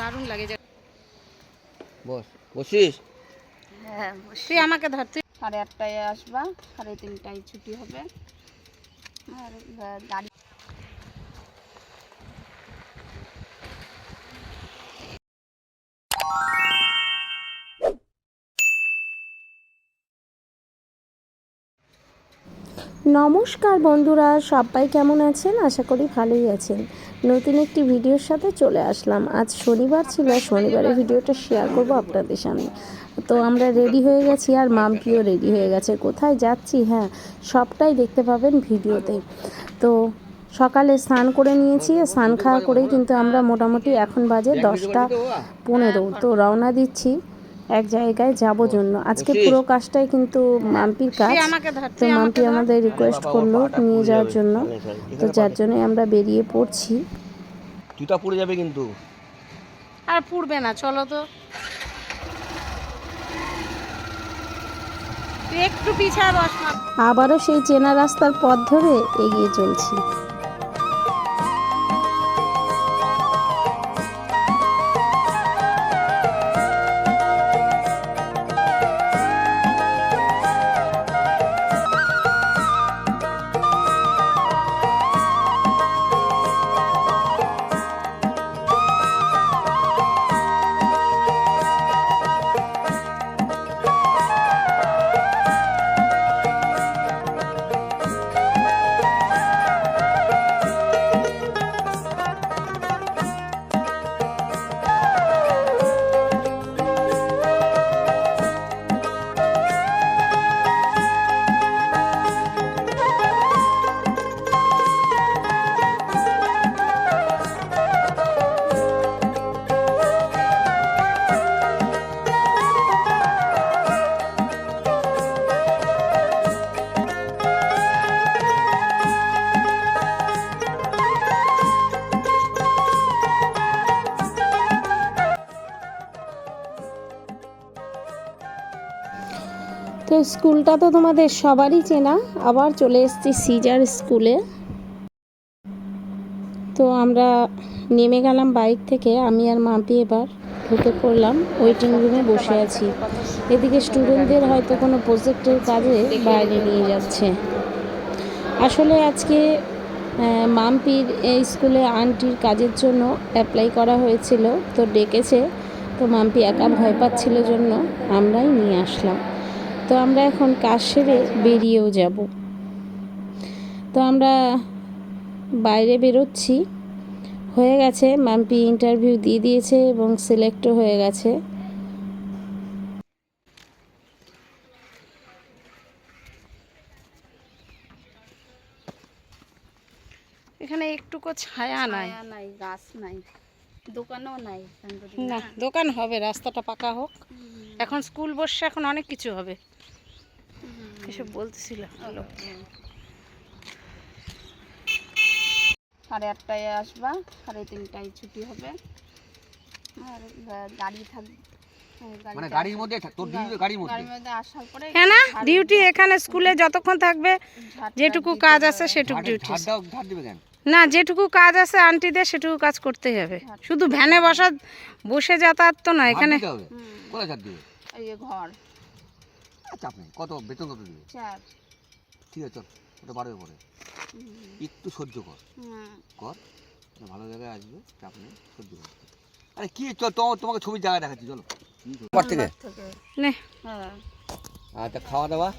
দারুণ লাগে বস বসিস? হ্যাঁ তুই আমাকে ধর তুই সাড়ে আটটায় আসবা সাড়ে তিনটায় ছুটি হবে। আর গাড়ি নমস্কার বন্ধুরা সবাই কেমন আছেন? আশা করি ভালোই আছেন। নতুন একটি ভিডিওর সাথে চলে আসলাম। আজ শনিবার ছিল শনিবারের ভিডিওটা শেয়ার করব আপনাদের সামনে। তো আমরা রেডি হয়ে গেছি আর মাম্পিও রেডি হয়ে গেছে। কোথায় যাচ্ছি? হ্যাঁ সবটাই দেখতে পাবেন ভিডিওতে। তো সকালে স্নান করে নিয়েছি, স্নান খাওয়া করেই কিন্তু আমরা মোটামুটি এখন বাজে দশটা পনেরো। তো রওনা দিচ্ছি। এক জায়গায় যাব জন্য। আজকে পুরো কাজটাই কিন্তু মাম্পির কাজ। আমাকে তো মাম্পি আমাদের রিকোয়েস্ট করল নিয়ে যাওয়ার জন্য। তো যার জন্য আমরা বেরিয়ে পড়ছি। জুতা পড়ে যাবে কিন্তু। আর পুড়বে না চলো তো। একটু পিছায় বস আবারও সেই চেনা রাস্তার পথ ধরে এগিয়ে চলছি। তো স্কুলটা তো তোমাদের সবারই চেনা, আবার চলে এসেছি সিজার স্কুলে। তো আমরা নেমে গেলাম বাইক থেকে, আমি আর মাম্পি এবার ঢুকে পড়লাম ওয়েটিং রুমে বসে আছি। এদিকে স্টুডেন্টদের হয়তো কোনো প্রজেক্টের কাজে বাইরে নিয়ে যাচ্ছে। আসলে আজকে মাম্পির এই স্কুলে আন্টির কাজের জন্য অ্যাপ্লাই করা হয়েছিল, তো ডেকেছে, তো মাম্পি একা ভয় পাচ্ছিল জন্য আমরাই নিয়ে আসলাম। তো আমরা এখন কাজ সেরে বেরিয়েও যাব। তো আমরা বাইরে বেরোচ্ছি। হয়ে গেছে মাম্পি ইন্টারভিউ দিয়ে দিয়েছে এবং সিলেক্টও হয়ে গেছে। এখানে একটুকু ছায়া নাই। নাই গাছ নাই দোকানও নাই। না দোকান হবে রাস্তাটা পাকা হোক। এখন স্কুল বসছে এখন অনেক কিছু হবে। এসব বলতেছিল সাড়ে আটটায় আসবা সাড়ে তিনটায় ছুটি হবে। আর দাঁড়িয়ে গাড়ি থাকবে মানে গাড়ির মধ্যে তোর ডিউটি গাড়ির মধ্যে। হ্যাঁ না ডিউটি এখানে স্কুলে যতক্ষণ থাকবে যেটুকু কাজ আছে সেটুকু ডিউটি না যেটুকু কাজ আছে আন্টিদের সেটুকু কাজ করতেই হবে। শুধু ভ্যানে বসা বসে যাতায়াত তো না এখানে ঘর। আচ্ছা আপনি কত বেতন কত দিবে? চার। ঠিক আছে চল ওটা বাড়বে পরে একটু সহ্য কর। কর ভালো জায়গায় আসবে চাপ নেই সহ্য কর। আরে কি চল তোমাকে ছবির জায়গায় দেখাচ্ছি চলো। থেকে? থেকে। নে। হ্যাঁ। আচ্ছা খাওয়া দাওয়া?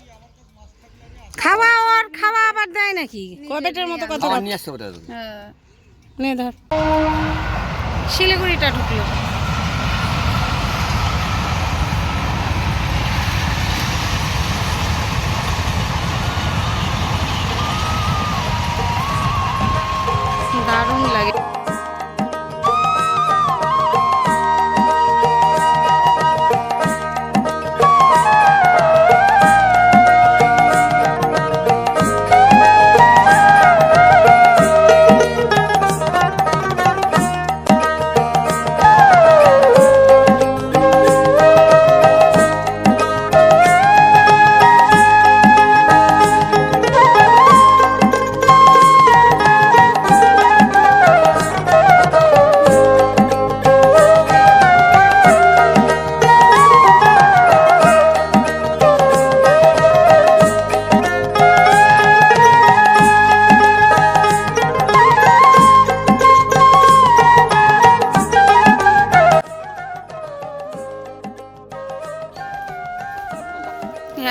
খাওয়া আর খাওয়া আবার দেয় নাকি? কবেটের মতো কথা নিয়ে আসতে। হ্যাঁ। নে ধর। শিলিগুড়িটা ঢুকলো।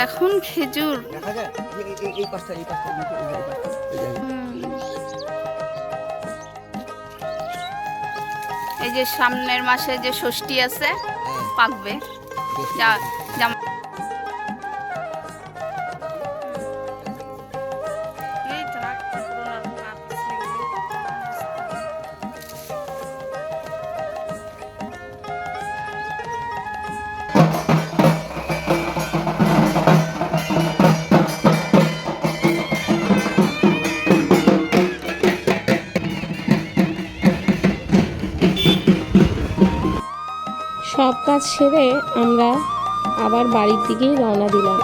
এখন খেজুর। এই যে সামনের মাসে যে ষষ্ঠী আছে হ্যাঁ। পাকবে। যা সব কাজ সেরে আমরা আবার বাড়ির দিকেই রওনা দিলাম।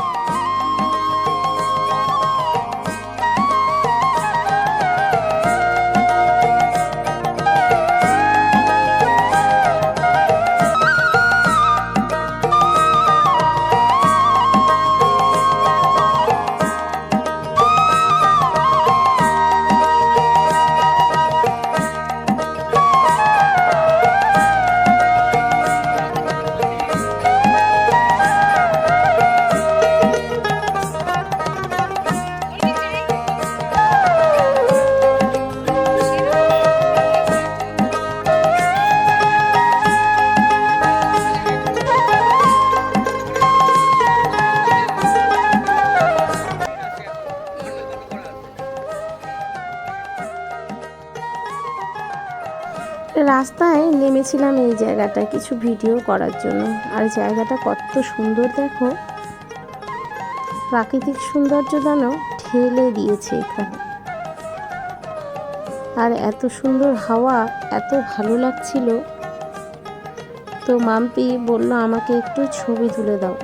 গিয়েছিলাম এই জায়গাটা কিছু ভিডিও করার জন্য। আর জায়গাটা কত সুন্দর দেখো। প্রাকৃতিক সৌন্দর্য যেন ঠেলে দিয়েছে এখানে। আর এত সুন্দর হাওয়া, এত ভালো লাগছিল। তো মাম্পি বলল, আমাকে একটু ছবি তুলে দাও।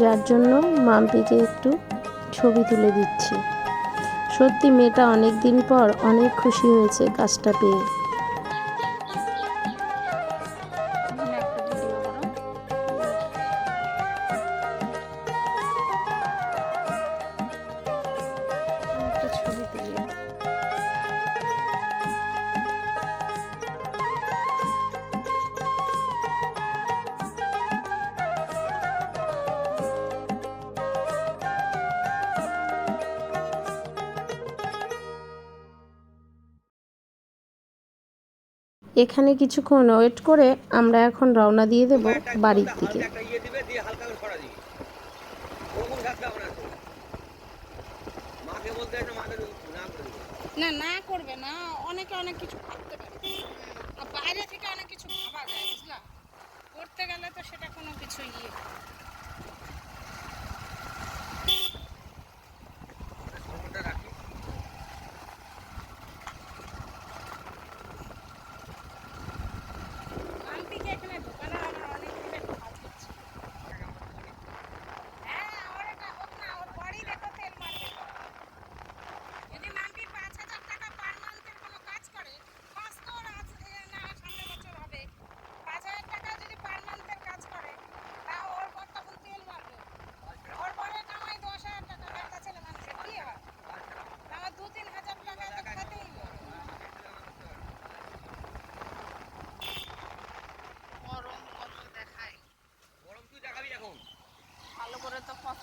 যার জন্য মাম্পিকে একটু ছবি তুলে দিচ্ছি। সত্যি মেয়েটা অনেক দিন পর অনেক খুশি হয়েছে গাছটা পেয়ে। এখানে কিছুক্ষণ ওয়েট করে আমরা এখন রওনা দিয়ে দেব বাড়ির দিকে। না না করবে না অনেকে অনেক কিছু করতে পারে। বাইরে থেকে অনেক কিছু ভাবা যায় বুঝলা? করতে গেলে তো সেটা কোনো কিছু ইয়ে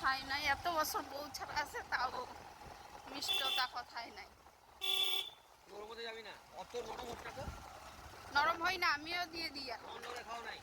খাই নাই এত বছর বউ ছাড়া আছে তাও মিষ্টতা কথাই নাই। নরম হই না আমিও দিয়ে দিই আর খাওয়া নাই।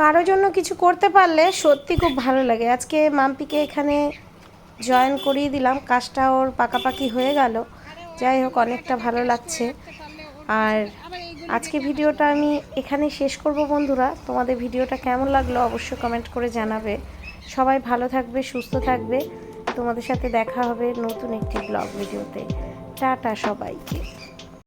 কারও জন্য কিছু করতে পারলে সত্যি খুব ভালো লাগে। আজকে মাম্পিকে এখানে জয়েন করিয়ে দিলাম কাজটা ওর পাকাপাকি হয়ে গেল। যাই হোক অনেকটা ভালো লাগছে। আর আজকে ভিডিওটা আমি এখানে শেষ করব বন্ধুরা। তোমাদের ভিডিওটা কেমন লাগল অবশ্যই কমেন্ট করে জানাবে। সবাই ভালো থাকবে সুস্থ থাকবে। তোমাদের সাথে দেখা হবে নতুন একটি ব্লগ ভিডিওতে। টাটা সবাইকে।